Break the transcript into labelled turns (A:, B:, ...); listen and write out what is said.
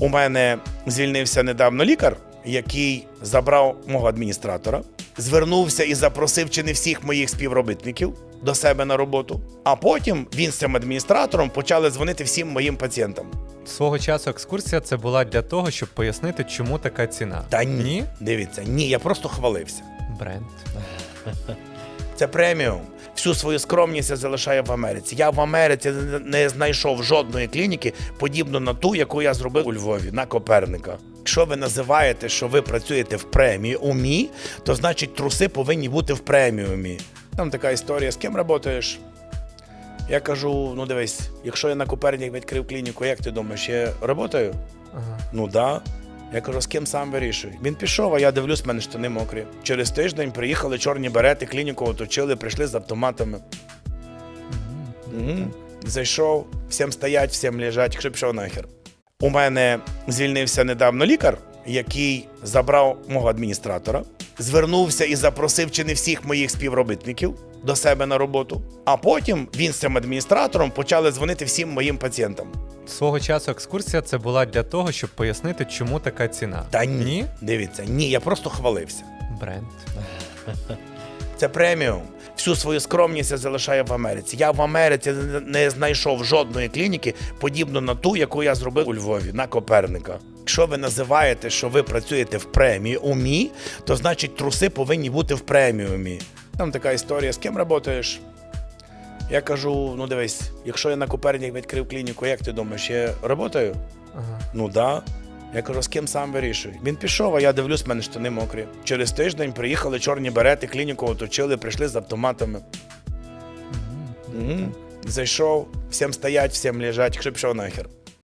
A: У мене звільнився недавно лікар, який забрав мого адміністратора, звернувся і запросив чи не всіх моїх співробітників до себе на роботу. А потім він з цим адміністратором почали дзвонити всім моїм пацієнтам.
B: Свого часу екскурсія це була для того, щоб пояснити, чому така ціна.
A: Та ні,
B: Ні?
A: дивіться, ні, я просто хвалився.
B: Бренд.
A: Це преміум. Всю свою скромність я залишаю в Америці. Я в Америці не знайшов жодної клініки, подібну на ту, яку я зробив у Львові на Коперника. Якщо ви називаєте, що ви працюєте в преміумі, то значить труси повинні бути в преміумі. Там така історія: з ким працюєш? Я кажу: ну дивись, якщо я на Копернік відкрив клініку, як ти думаєш, я працюю?
B: Ага.
A: Ну да. Я кажу, з ким сам вирішуй. Він пішов, а я дивлюсь, в мене штани мокрі. Через тиждень приїхали чорні берети, клініку оточили, прийшли з автоматами. Угу. Зайшов, всім стоять, всім лежать, якщо пішов нахер. У мене звільнився недавно лікар, який забрав мого адміністратора, звернувся і запросив чи не всіх моїх співробітників до себе на роботу. А потім він з цим адміністратором почали дзвонити всім моїм пацієнтам.
B: Свого часу екскурсія це була для того, щоб пояснити, чому така ціна.
A: Та ні,
B: Ні?
A: дивіться, ні, я просто хвалився.
B: Бренд.
A: Це преміум. Всю свою скромність я залишаю в Америці. Я в Америці не знайшов жодної клініки, подібну на ту, яку я зробив у Львові на Коперника. Якщо ви називаєте, що ви працюєте в преміумі, то значить труси повинні бути в преміумі. Там така історія: з ким працюєш? Я кажу: ну дивись, якщо я на Копернік відкрив клініку, як ти думаєш, я працюю?
B: Ага.
A: Ну да. Я кажу, з ким сам вирішуй. Він пішов, а я дивлюсь, в мене штани мокрі. Через тиждень приїхали чорні берети, клініку оточили, прийшли з автоматами. Угу. Зайшов, всім стоять, всім лежать, якщо пішов нахер.